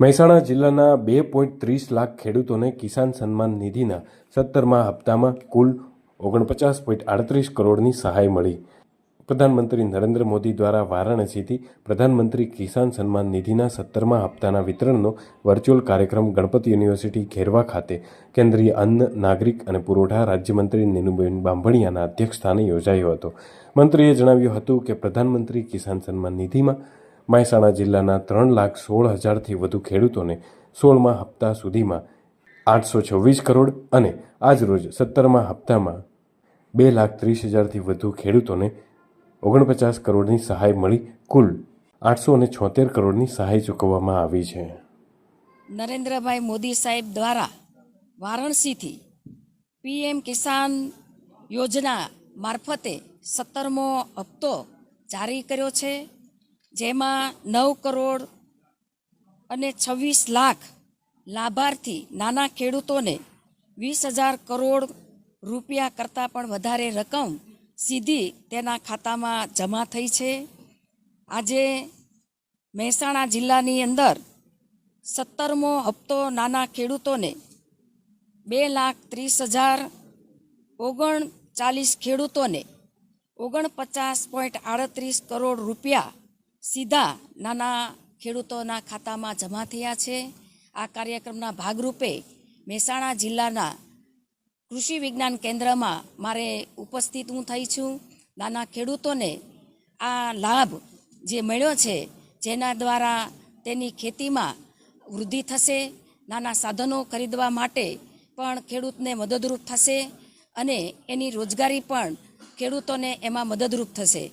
મહેસાણા જિલ્લાના બે પોઈન્ટ ત્રીસ લાખ ખેડૂતોને કિસાન સન્માન નિધિના સત્તરમા હપ્તામાં કુલ ઓગણપચાસ પોઈન્ટ આડત્રીસ કરોડની સહાય મળી. પ્રધાનમંત્રી નરેન્દ્ર મોદી દ્વારા વારાણસીથી પ્રધાનમંત્રી કિસાન સન્માન નિધિના સત્તરમા હપ્તાના વિતરણનો વર્ચ્યુઅલ કાર્યક્રમ ગણપત યુનિવર્સિટી ખેરવા ખાતે કેન્દ્રીય અન્ન, નાગરિક અને પુરવઠા રાજ્યમંત્રી નીનુબેન બાંભણિયાના અધ્યક્ષસ્થાને યોજાયો હતો. મંત્રીએ જણાવ્યું હતું કે પ્રધાનમંત્રી કિસાન સન્માન નિધિમાં મહેસાણા જિલ્લાના ત્રણ લાખ સોળ હજારથી વધુ ખેડૂતોને સોળમા હપ્તા સુધીમાં આઠસો છવ્વીસ કરોડ અને આજરોજ સત્તરમા હપ્તામાં બે લાખ ત્રીસ હજારથી વધુ ખેડૂતોને ઓગણપચાસ કરોડની સહાય મળી. કુલ આઠસો અને છોતેર કરોડની સહાય ચૂકવવામાં આવી છે. નરેન્દ્રભાઈ મોદી સાહેબ દ્વારા વારાણસીથી પીએમ કિસાન યોજના મારફતે સત્તરમો હપ્તો જારી કર્યો છે. જેમાં નવ કરોડ અને છવ્વીસ લાખ લાભાર્થી નાના ખેડૂતોને વીસ હજાર કરોડ રૂપિયા કરતાં પણ વધારે રકમ સીધી તેના ખાતામાં જમા થઈ છે. આજે મહેસાણા જિલ્લાની અંદર સત્તરમો હપ્તો નાના ખેડૂતોને બે લાખ ત્રીસ હજાર ઓગણચાલીસ ખેડૂતોને ઓગણપચાસ પોઈન્ટ આડત્રીસ કરોડ રૂપિયા સીધા નાના ખેડૂતોના ખાતામાં જમા થયા છે. આ કાર્યક્રમના ભાગરૂપે મહેસાણા જિલ્લાના કૃષિ વિજ્ઞાન કેન્દ્રમાં મારે ઉપસ્થિત હું થઈ છું. નાના ખેડૂતોને આ લાભ જે મળ્યો છે, જેના દ્વારા તેની ખેતીમાં વૃદ્ધિ થશે, નાના સાધનો ખરીદવા માટે પણ ખેડૂતને મદદરૂપ થશે અને એની રોજગારી પણ ખેડૂતોને એમાં મદદરૂપ થશે.